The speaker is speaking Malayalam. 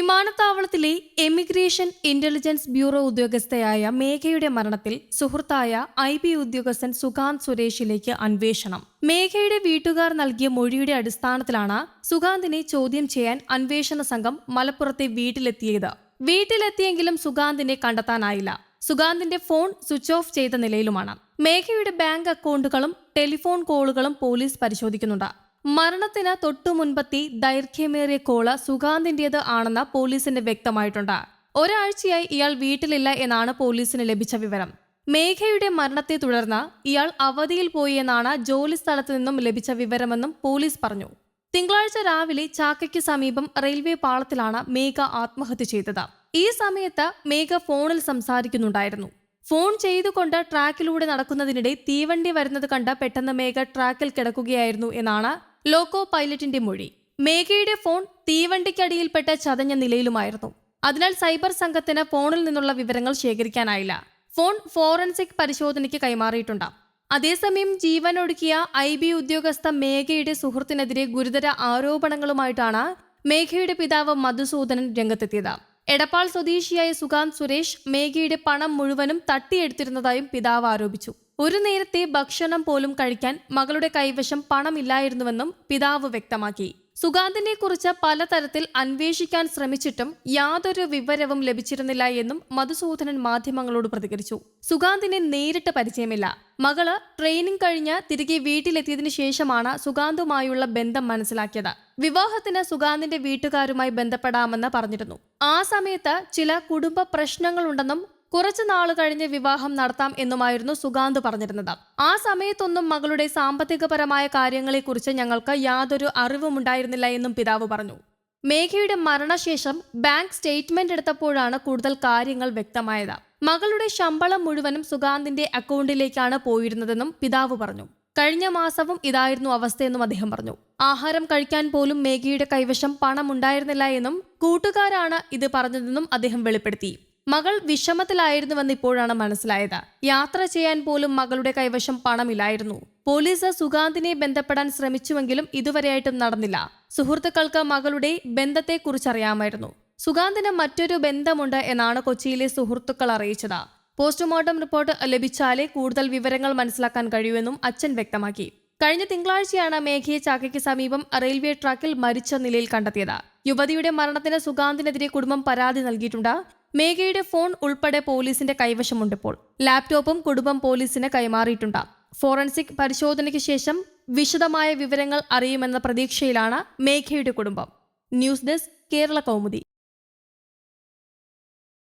വിമാനത്താവളത്തിലെ എമിഗ്രേഷൻ ഇന്റലിജൻസ് ബ്യൂറോ ഉദ്യോഗസ്ഥയായ മേഘയുടെ മരണത്തിൽ സുഹൃത്തായ ഐ ബി ഉദ്യോഗസ്ഥൻ സുകാന്ത് സുരേഷിലേക്ക് അന്വേഷണം. മേഘയുടെ വീട്ടുകാർ നൽകിയ മൊഴിയുടെ അടിസ്ഥാനത്തിലാണ് സുകാന്തിനെ ചോദ്യം ചെയ്യാൻ അന്വേഷണ സംഘം മലപ്പുറത്തെ വീട്ടിലെത്തിയത്. വീട്ടിലെത്തിയെങ്കിലും സുകാന്തിനെ കണ്ടെത്താനായില്ല. സുകാന്തിന്റെ ഫോൺ സ്വിച്ച് ഓഫ് ചെയ്ത നിലയിലുമാണ്. മേഘയുടെ ബാങ്ക് അക്കൗണ്ടുകളും ടെലിഫോൺ കോളുകളും പോലീസ് പരിശോധിക്കുന്നുണ്ട്. മരണത്തിന് തൊട്ടു മുൻപത്തി ദൈർഘ്യമേറിയ കോൾ സുഗാന്തിന്റേത് ആണെന്ന് പോലീസിന് വ്യക്തമായിട്ടുണ്ട്. ഒരാഴ്ചയായി ഇയാൾ വീട്ടിലില്ല എന്നാണ് പോലീസിന് ലഭിച്ച വിവരം. മേഘയുടെ മരണത്തെ തുടർന്ന് ഇയാൾ അവധിയിൽ പോയി എന്നാണ് ജോലി സ്ഥലത്തു നിന്നും ലഭിച്ച വിവരമെന്നും പോലീസ് പറഞ്ഞു. തിങ്കളാഴ്ച രാവിലെ ചാക്കയ്ക്ക് സമീപം റെയിൽവേ പാളത്തിലാണ് മേഘ ആത്മഹത്യ ചെയ്തത്. ഈ സമയത്ത് മേഘ ഫോണിൽ സംസാരിക്കുന്നുണ്ടായിരുന്നു. ഫോൺ ചെയ്തുകൊണ്ട് ട്രാക്കിലൂടെ നടക്കുന്നതിനിടെ തീവണ്ടി വരുന്നത് കണ്ട് പെട്ടെന്ന് മേഘ ട്രാക്കിൽ കിടക്കുകയായിരുന്നു എന്നാണ് ലോക്കോ പൈലറ്റിന്റെ മൊഴി. മേഘയുടെ ഫോൺ തീവണ്ടിക്കടിയിൽപ്പെട്ട ചതഞ്ഞ നിലയിലുമായിരുന്നു. അതിനാൽ സൈബർ സംഘത്തിന് ഫോണിൽ നിന്നുള്ള വിവരങ്ങൾ ശേഖരിക്കാനായില്ല. ഫോൺ ഫോറൻസിക് പരിശോധനയ്ക്ക് കൈമാറിയിട്ടുണ്ട്. അതേസമയം ജീവനൊടുക്കിയ ഐ ബി ഉദ്യോഗസ്ഥ മേഘയുടെ സുഹൃത്തിനെതിരെ ഗുരുതര ആരോപണങ്ങളുമായിട്ടാണ് മേഘയുടെ പിതാവ് മധുസൂദനൻ രംഗത്തെത്തിയത്. എടപ്പാൾ സ്വദേശിയായ സുകാന്ത് സുരേഷ് മേഘയുടെ പണം മുഴുവനും തട്ടിയെടുത്തിരുന്നതായും പിതാവ് ആരോപിച്ചു. ഒരു നേരത്തെ ഭക്ഷണം പോലും കഴിക്കാൻ മകളുടെ കൈവശം പണമില്ലായിരുന്നുവെന്നും പിതാവ് വ്യക്തമാക്കി. സുഗാന്തിനെ കുറിച്ച് പലതരത്തിൽ അന്വേഷിക്കാൻ ശ്രമിച്ചിട്ടും യാതൊരു വിവരവും ലഭിച്ചിരുന്നില്ല എന്നും മധുസൂദനൻ മാധ്യമങ്ങളോട് പ്രതികരിച്ചു. സുഗാന്തിനെ നേരിട്ട് പരിചയമില്ല. മകൾ ട്രെയിനിങ് കഴിഞ്ഞ് തിരികെ വീട്ടിലെത്തിയതിനു ശേഷമാണ് സുഗാന്തുമായുള്ള ബന്ധം മനസ്സിലാക്കിയത്. വിവാഹത്തിന് സുഗാന്തിന്റെ വീട്ടുകാരുമായി ബന്ധപ്പെടാമെന്ന് പറഞ്ഞിരുന്നു. ആ സമയത്ത് ചില കുടുംബ പ്രശ്നങ്ങളുണ്ടെന്നും കുറച്ചു നാൾ കഴിഞ്ഞ് വിവാഹം നടത്താം എന്നുമായിരുന്നു സുഗാന്ത് പറഞ്ഞിരുന്നത്. ആ സമയത്തൊന്നും മകളുടെ സാമ്പത്തികപരമായ കാര്യങ്ങളെക്കുറിച്ച് ഞങ്ങൾക്ക് യാതൊരു അറിവും ഉണ്ടായിരുന്നില്ല എന്നും പിതാവ് പറഞ്ഞു. മേഘയുടെ മരണശേഷം ബാങ്ക് സ്റ്റേറ്റ്മെന്റ് എടുത്തപ്പോഴാണ് കൂടുതൽ കാര്യങ്ങൾ വ്യക്തമായത്. മകളുടെ ശമ്പളം മുഴുവനും സുഗാന്തിന്റെ അക്കൗണ്ടിലേക്കാണ് പോയിരുന്നതെന്നും പിതാവ് പറഞ്ഞു. കഴിഞ്ഞ മാസവും ഇതായിരുന്നു അവസ്ഥയെന്നും അദ്ദേഹം പറഞ്ഞു. ആഹാരം കഴിക്കാൻ പോലും മേഘയുടെ കൈവശം പണം ഉണ്ടായിരുന്നില്ല എന്നും കൂട്ടുകാരാണ് ഇത് പറഞ്ഞതെന്നും അദ്ദേഹം വെളിപ്പെടുത്തി. മകൾ വിഷമത്തിലായിരുന്നുവെന്ന് ഇപ്പോഴാണ് മനസ്സിലായത്. യാത്ര ചെയ്യാൻ പോലും മകളുടെ കൈവശം പണമില്ലായിരുന്നു. പോലീസ് സുഗാന്തിനെ ബന്ധപ്പെടാൻ ശ്രമിച്ചുവെങ്കിലും ഇതുവരെയായിട്ടും നടന്നില്ല. സുഹൃത്തുക്കൾക്ക് മകളുടെ ബന്ധത്തെക്കുറിച്ചറിയാമായിരുന്നു. സുഗാന്തിന് മറ്റൊരു ബന്ധമുണ്ട് എന്നാണ് കൊച്ചിയിലെ സുഹൃത്തുക്കൾ അറിയിച്ചത്. പോസ്റ്റ്മോർട്ടം റിപ്പോർട്ട് ലഭിച്ചാലേ കൂടുതൽ വിവരങ്ങൾ മനസ്സിലാക്കാൻ കഴിയുമെന്നും അച്ഛൻ വ്യക്തമാക്കി. കഴിഞ്ഞ തിങ്കളാഴ്ചയാണ് മേഘയെ ചാക്കയ്ക്ക് സമീപം റെയിൽവേ ട്രാക്കിൽ മരിച്ച നിലയിൽ കണ്ടെത്തിയത്. യുവതിയുടെ മരണത്തിന് സുഗാന്തിനെതിരെ കുടുംബം പരാതി നൽകിയിട്ടുണ്ട്. മേഘയുടെ ഫോൺ ഉൾപ്പെടെ പോലീസിന്റെ കൈവശമുണ്ടിപ്പോൾ ലാപ്ടോപ്പും കുടുംബം പോലീസിന് കൈമാറിയിട്ടുണ്ട്. ഫോറൻസിക് പരിശോധനയ്ക്ക് ശേഷം വിശദമായ വിവരങ്ങൾ അറിയുമെന്ന പ്രതീക്ഷയിലാണ് മേഘയുടെ കുടുംബം. News desk Kerala Kaumudi.